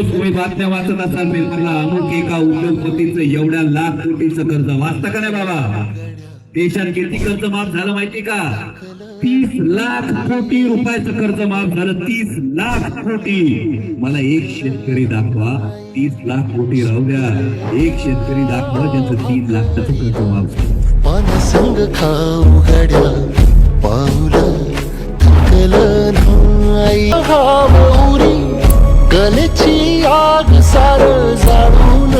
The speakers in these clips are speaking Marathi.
रोज तुम्ही बातम्या वाचत असाल पेपरला अमुक एका उद्योगपतीचं एवढ्या लाख कोटीचं कर्ज वाचता का नाही बाबा? देशात किती कर्ज माफ झालं माहिती का? तीस लाख कोटी रुपयाचं कर्ज माफ झालं तीस लाख कोटी. मला एक शेतकरी दाखवा तीस लाख कोटी राहू द्या. एक शेतकरी दाखवा ज्यांचं तीन लाखाचं कर्ज माफ झालं. पानसंग खाऊ गड्या पाऊल थकल नाही. हा आग सार जाळून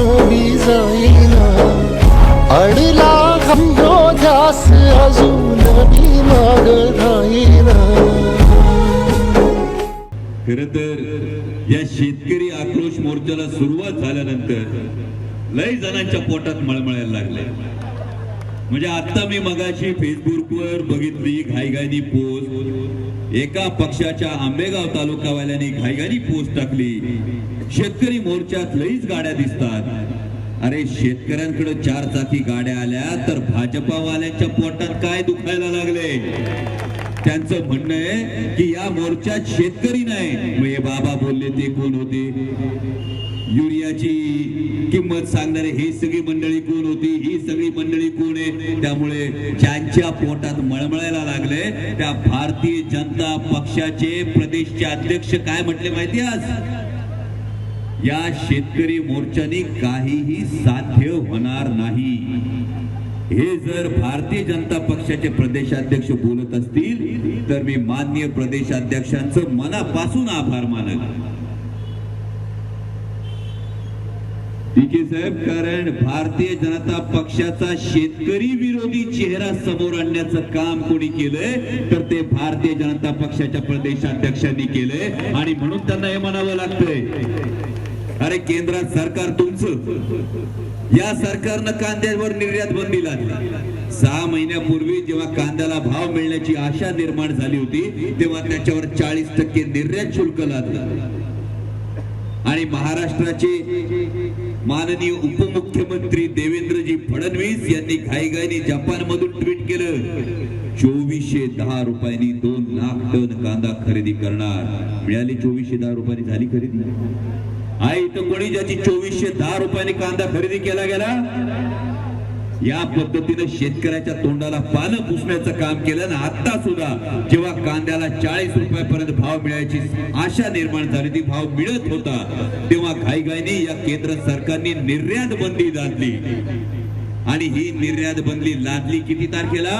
जाईना अडला गंगो हो ध्यास अजून मी माग राहीना. खर तर या शेतकरी आक्रोश मोर्चाला सुरुवात झाल्यानंतर लय जणांच्या पोटात मळमळायला लागले. म्हणजे आता मी मगाशी फेसबुकवर बघितली घाईघाईनी पोस्ट. एका पक्षाच्या आंबेगाव तालुकावाल्याने घाईघाईनी पोस्ट टाकली. शेतकरी मोर्चात लईच गाड्या दिसतात. अरे शेतकऱ्यांकडे चार चाकी गाड्या आल्या तर भाजपावाल्यांच्या पोटात काय दुखायला लागले? त्यांचं म्हणणं आहे की या मोर्चात शेतकरी नाही. मग हे बाबा बोलले ते कोण होते? युरियाची किंमत सांगणारे ही सगळी मंडळी कोण होती? ही सगळी मंडळी कोण आहे? त्यामुळे ज्यांच्या पोटात मळमळायला लागले त्या भारतीय जनता पक्षाचे प्रदेशचे अध्यक्ष काय म्हटले माहिती आज? या शेतकरी मोर्चाने काहीही साध्य होणार नाही. हे जर भारतीय जनता पक्षाचे प्रदेशाध्यक्ष बोलत असतील तर मी माननीय प्रदेशाध्यक्षांचं मनापासून आभार मानत ठीक साहेब कारण भारतीय जनता पक्षाचा शेतकरी विरोधी चेहरा समोर आणण्याचं काम कोणी केलंय तर ते भारतीय जनता पक्षाच्या प्रदेशाध्यक्षांनी केलंय. आणि म्हणून त्यांना हे म्हणावं लागतंय. अरे केंद्रात सरकार तुमचं. या सरकारनं कांद्यावर निर्यात बंदी लागली सहा महिन्यापूर्वी जेव्हा कांद्याला भाव मिळण्याची आशा निर्माण झाली होती तेव्हा त्याच्यावर चाळीस टक्के निर्यात शुल्क लागलं आणि महाराष्ट्राचे माननीय उपमुख्यमंत्री देवेंद्रजी फडणवीस यांनी घाईघाईने जपान मधून ट्विट केलं. चोवीसशे दहा रुपयांनी दोन लाख टन कांदा खरेदी करणार. मिळाली चोवीसशे दहा रुपयांनी झाली खरेदी. आहे इथं कोणी ज्याची चोवीसशे दहा रुपयांनी कांदा खरेदी केला गेला? या पद्धतीनं शेतकऱ्याच्या तोंडाला पानं पुसण्याचं काम केलं ना आता सुद्धा जेव्हा कांद्याला चाळीस रुपयापर्यंत भाव मिळायची आशा निर्माण झाली ती भाव मिळत होता तेव्हा घाईघाईने या केंद्र सरकारने निर्यात बंदी लादली. आणि ही निर्यात बंदी लादली किती तारखेला?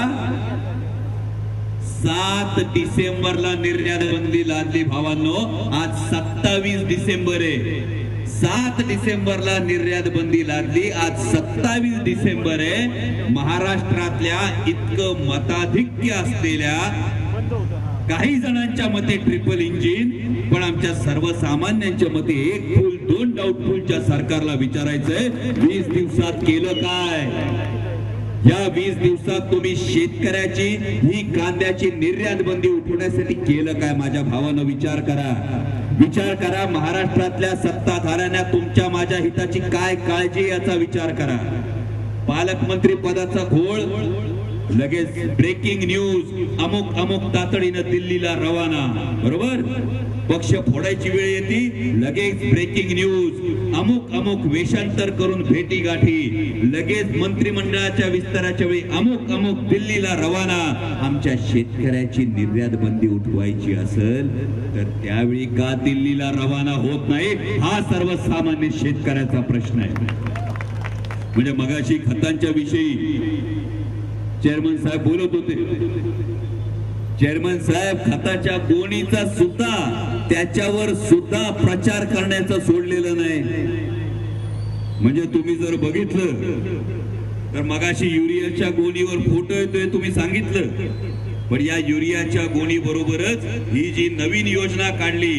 सात डिसेंबरला निर्यात बंदी लादली भावांनो. आज सत्तावीस डिसेंबर आहे. सात डिसेंबरला निर्यात बंदी लादली आज सत्तावीस डिसेंबर आहे. महाराष्ट्रातल्या इतकं मताधिक्य असलेल्या काही जणांच्या मते ट्रिपल इंजिन पण आमच्या सर्वसामान्यांच्या मते एक फुल दोन डाऊटफुलच्या सरकारला विचारायचंय. वीस दिवसात केलं काय? या वीस दिवसात तुम्ही शेतकऱ्याची ही कांद्याची निर्यात बंदी उठवण्यासाठी केलं काय? माझ्या भावानं विचार करा. विचार करा महाराष्ट्रातल्या सत्ताधाऱ्यांना तुमच्या माझ्या हिताची काय काळजी याचा विचार करा. पालकमंत्री पदाचा घोळ लगेच ब्रेकिंग न्यूज अमुक अमुक तातडीनं दिल्लीला रवाना. बरोबर? पक्ष फोडायची वेळ येते लगेच ब्रेकिंग न्यूज अमुक अमुक वेषांतर करून भेटी गाठी लगेच मंत्रिमंडळाच्या विस्ताराच्या वेळी अमुक अमुक दिल्लीला रवाना. आमच्या शेतकऱ्याची निर्यात बंदी उठवायची असेल तर त्यावेळी का दिल्लीला रवाना होत नाही? हा सर्वसामान्य शेतकऱ्याचा प्रश्न आहे. म्हणजे मगाशी खतांच्या विषयी चेअरमन साहेब बोलत होते. चेअरमन साहेब खताच्या गोणीचा सुद्धा त्याच्यावर सुद्धा प्रचार करण्याचं सोडलेलं नाही. म्हणजे तुम्ही जर बघितलं तर मगाशी युरियाच्या गोणीवर फोटो येतोय तुम्ही सांगितलं. पण या युरियाच्या गोणी बरोबरच ही जी नवीन योजना काढली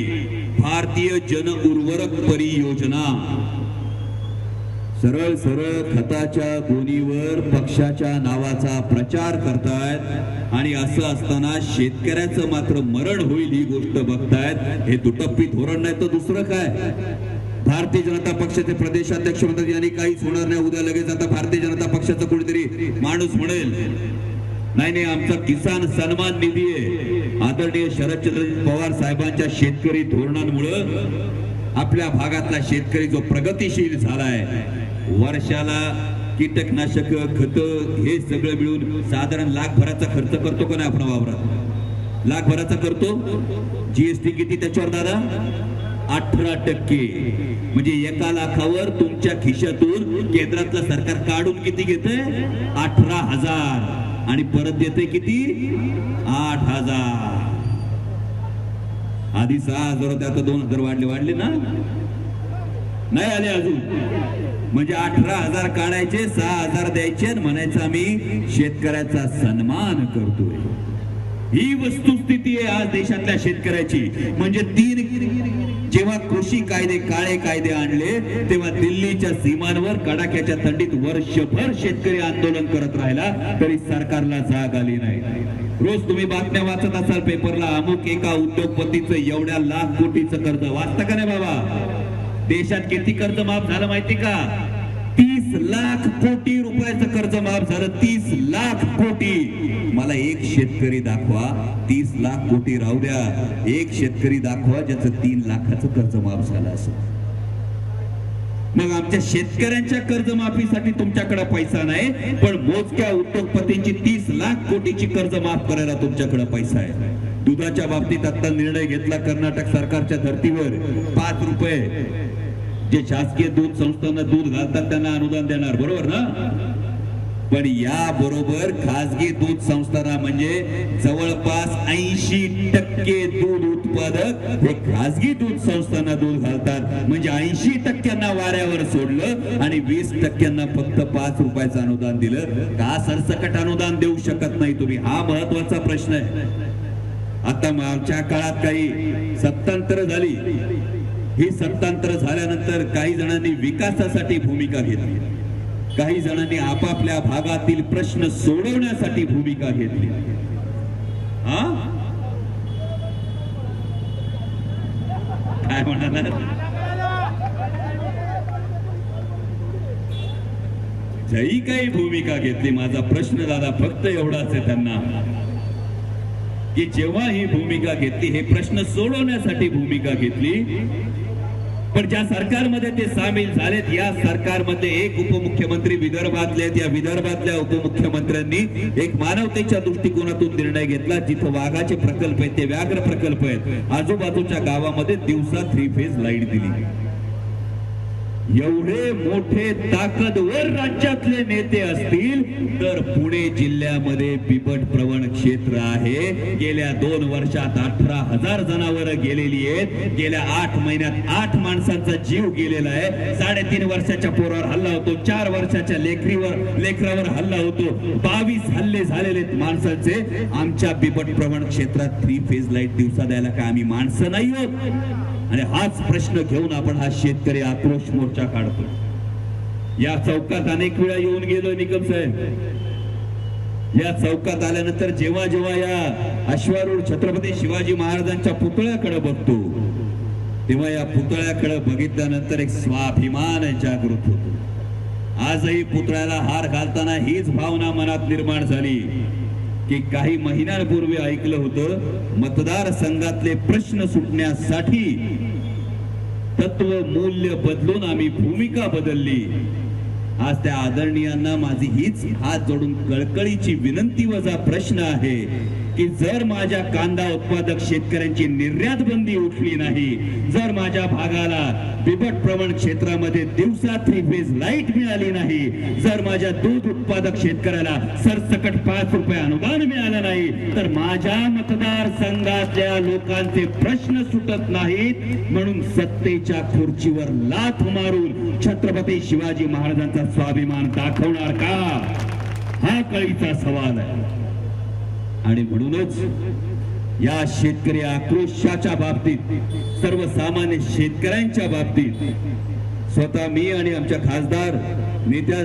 भारतीय जन उर्वरक परियोजना. सरळ सरळ खताच्या गोणीवर पक्षाच्या नावाचा प्रचार करतायत आणि असं असताना शेतकऱ्याचं मात्र मरण होईल ही गोष्ट बघतायत. हे दुटप्पी धोरण नाही तर दुसरं काय? भारतीय जनता पक्षाचे प्रदेशाध्यक्ष म्हणतात यांनी काहीच होणार नाही उद्या लगेच आता भारतीय जनता पक्षाचा कोणीतरी माणूस म्हणेल. नाही नाही आमचा किसान सन्मान निधी आहे. आदरणीय शरदचंद्र पवार साहेबांच्या शेतकरी धोरणांमुळं आपल्या भागातला शेतकरी जो प्रगतिशील झालाय वर्षाला कीटकनाशक खत हे सगळं मिळून साधारण लाखभराचा खर्च करतो का नाही आपण वावरात? लाखभराचा करतो? जीएसटी किती त्याच्यावर दादा? अठरा टक्के. म्हणजे एका लाखावर तुमच्या खिशातून केंद्रातलं सरकार काढून किती घेतंय? अठरा हजार. आणि परत देते किती? आठ हजार. आधी सहा हजार होते आता दोन हजार वाढले वाढले ना? नाही आले अजून. म्हणजे अठरा हजार काढायचे सहा हजार द्यायचे आणि म्हणायचं आम्ही शेतकऱ्याचा सन्मान करतोय. ही वस्तुस्थिती आहे आज देशातल्या शेतकऱ्याची. म्हणजे तीन जेव्हा कृषी कायदे काळे कायदे आणले तेव्हा दिल्लीच्या सीमांवर कडाक्याच्या थंडीत वर्षभर शेतकरी आंदोलन करत राहिला तरी सरकारला जाग आली नाही. रोज तुम्ही बातम्या वाचत असाल पेपरला अमुक एका उद्योगपतीचं एवढ्या लाख कोटीचं कर्ज. वाचता का नाही बाबा? देशात किती कर्ज माफ झालं माहिती का? तीस लाख कोटी रुपयाचं कर्ज माफ झालं. तीस लाख कोटी. मला एक शेतकरी दाखवा. तीस लाख कोटी राहू द्या. एक शेतकरी दाखवा ज्याचं तीन लाखाचं कर्ज माफ झालं असं. मग आमच्या शेतकऱ्यांच्या कर्जमाफीसाठी तुमच्याकडे पैसा नाही पण मोजक्या उद्योगपतींची तीस लाख कोटीची कर्ज माफ करायला तुमच्याकडे पैसा आहे. दुधाच्या बाबतीत आता निर्णय घेतला कर्नाटक सरकारच्या धर्तीवर. पाच रुपये. जे शासकीय दूध संस्थांना दूध घालतात त्यांना अनुदान देणार. बरोबर ना? पण या बरोबर खासगी दूध संस्थाना म्हणजे जवळपास ऐंशी टक्के दूध उत्पादक हे खासगी दूध संस्थांना दूध घालतात. म्हणजे ऐंशी टक्क्यांना वाऱ्यावर सोडलं आणि वीस टक्क्यांना फक्त पाच रुपयाचं अनुदान दिलं. का सरसकट अनुदान देऊ शकत नाही तुम्ही? हा महत्त्वाचा प्रश्न आहे. आता मागच्या काळात काही सत्तांतर झाली. ही सत्तांतर झाल्यानंतर काही जणांनी विकासासाठी भूमिका घेतली. काही जणांनी आपापल्या भागातील प्रश्न सोडवण्यासाठी भूमिका घेतली. हा? काय म्हणाल जही काही भूमिका घेतली माझा प्रश्न दादा फक्त एवढाच आहे त्यांना. की जेव्हा ही भूमिका घेतली हे प्रश्न सोडवण्यासाठी भूमिका घेतली पण ज्या सरकारमध्ये ते सामील झालेत या सरकारमध्ये एक उपमुख्यमंत्री विदर्भातले आहेत. या विदर्भातल्या उपमुख्यमंत्र्यांनी एक मानवतेच्या दृष्टिकोनातून निर्णय घेतला जिथं वाघाचे प्रकल्प आहेत ते व्याघ्र प्रकल्प आहेत आजूबाजूच्या गावामध्ये दिवसा थ्री फेज लाइट दिली एवढे मोठे ताकदवर राज्यातले नेते असतील तर पुणे जिल्ह्यामध्ये बिबट प्रवण क्षेत्र आहे. गेल्या दोन वर्षात अठरा हजार जनावर गेलेली आहेत. गेल्या आठ महिन्यात आठ माणसांचा जीव गेलेला आहे. साडेतीन वर्षाच्या पोरावर हल्ला होतो चार वर्षाच्या लेकरीवर लेकरावर हल्ला होतो. बावीस हल्ले झालेले आहेत आमच्या बिबट प्रवण क्षेत्रात थ्री फेज लाइट दिवसा द्यायला काय आम्ही माणसं नाही होत आणि हाच प्रश्न घेऊन आपण हा शेतकरी आक्रोश मोर्चा काढतो या चौकात अनेक वेळा येऊन गेलो निकम साहेब. या चौकात आल्यानंतर जेव्हा जेव्हा या अश्वारूढ छत्रपती शिवाजी महाराजांच्या पुतळ्याकडे बघतो तेव्हा या पुतळ्याकडे बघितल्यानंतर एक स्वाभिमान जागृत होतो. आजही पुतळ्याला हार घालताना हीच भावना मनात निर्माण झाली. की काही महिन्यांपूर्वी ऐकलं होतं मतदार संघातले प्रश्न सुटण्यासाठी तत्व मूल्य बदलून आम्ही भूमिका बदलली. आज त्या आदरणीयांना माझी हीच हात जोडून कळकळीची विनंती वजा प्रश्न आहे. की जर माझ्या कांदा उत्पादक शेतकऱ्यांची निर्यात बंदी उठली नाही जर माझ्या भागाला बिबट प्रवण क्षेत्रामध्ये दिवसा थ्री फेज लाइट मिळाली नाही जर माझ्या दूध उत्पादक शेतकऱ्याला सरसकट पाच रुपये अनुदान मिळालं नाही तर माझ्या मतदारसंघातल्या लोकांचे प्रश्न सुटत नाहीत. म्हणून सत्तेच्या खुर्चीवर लाथ मारून छत्रपती शिवाजी महाराजांचा स्वाभिमान दाखवणार का? हा कळीचा सवाल आहे. आणि म्हणूनच या शेतकरी आक्रोशाच्या बाबतीत सर्वसामान्य शेतकऱ्यांच्या बाबतीत स्वतः मी आणि आमच्या खासदार नेत्या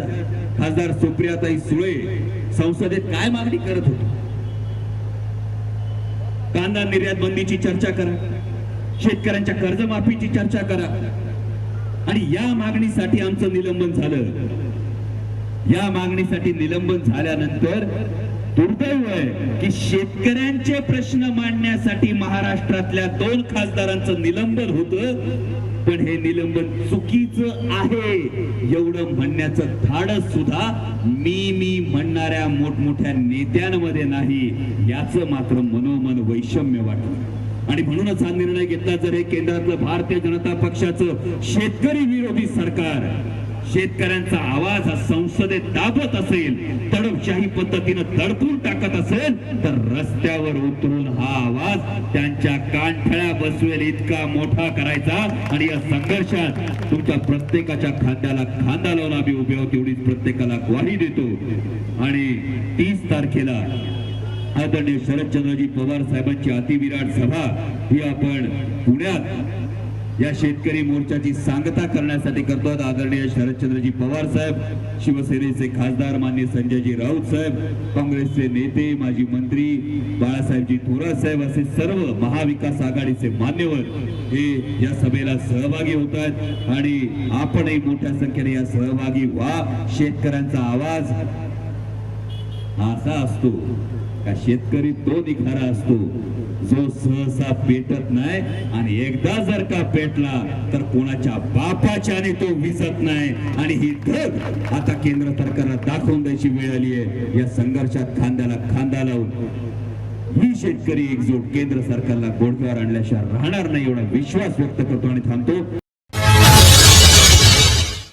खासदार सुप्रियाताई सुळे संसदेत काय मागणी करत होतो? कांदा निर्यात बंदीची चर्चा करा शेतकऱ्यांच्या कर्जमाफीची चर्चा करा. आणि या मागणीसाठी आमचं निलंबन झालं. या मागणीसाठी निलंबन झाल्यानंतर दुर्दैव आहे की शेतकऱ्यांचे प्रश्न मांडण्यासाठी महाराष्ट्रातल्या दोन खासदारांचं निलंबन होतं पण हे निलंबन चुकीचं आहे. एवढं म्हणण्याचं धाडस सुद्धा मी मी म्हणणाऱ्या मोठमोठ्या नेत्यांमध्ये नाही. याचं मात्र मनोमन वैषम्य वाटलं आणि म्हणूनच हा निर्णय घेतला जर हे केंद्रातलं भारतीय जनता पक्षाचं शेतकरी विरोधी सरकार शेतकऱ्यांचा आवाज हा संसदेत दाबत असेल तडपशाही पद्धतीनं तडपून टाकत असेल तर रस्त्यावर उतरून हा आवाज त्यांच्या कानठळ्या बसवेल इतका मोठा करायचा. आणि या संघर्षात तुमच्या प्रत्येकाच्या खांद्याला खांदा लावून आम्ही उभे आहोत एवढीच प्रत्येकाला ग्वाही देतो. आणि तीस तारखेला आदरणीय शरदचंद्रजी पवार साहेबांची अतिविराट सभा ही आपण पुण्यात या शेतकरी मोर्चाची सांगता करण्यासाठी करतो आदरणीय शरदचंद्रजी पवार साहेब शिवसेनेचे खासदार मान्य संजयजी राऊत साहेब काँग्रेसचे नेते माजी मंत्री बाळासाहेबजी थोरात साहेब असे सर्व महाविकास आघाडीचे मान्यवर हे या सभेला सहभागी होत आहेत. आणि आपणही मोठ्या संख्येने या सहभागी व्हा. शेतकऱ्यांचा आवाज असा असतो का शेतकरी तो निखारा असतो? जो सहसा पेटत नाही आणि एकदा जर का पेटला तर कोणाच्या बापाच्याने तो विसत नाही. आणि ही धग आता केंद्र सरकारला दाखवून द्यायची वेळ आली आहे. या संघर्षात खांद्याला खांदा लावून ही शेतकरी एकजूट केंद्र सरकारला गोडक्यावर आणल्याशिवाय राहणार नाही एवढा विश्वास व्यक्त करतो आणि थांबतो.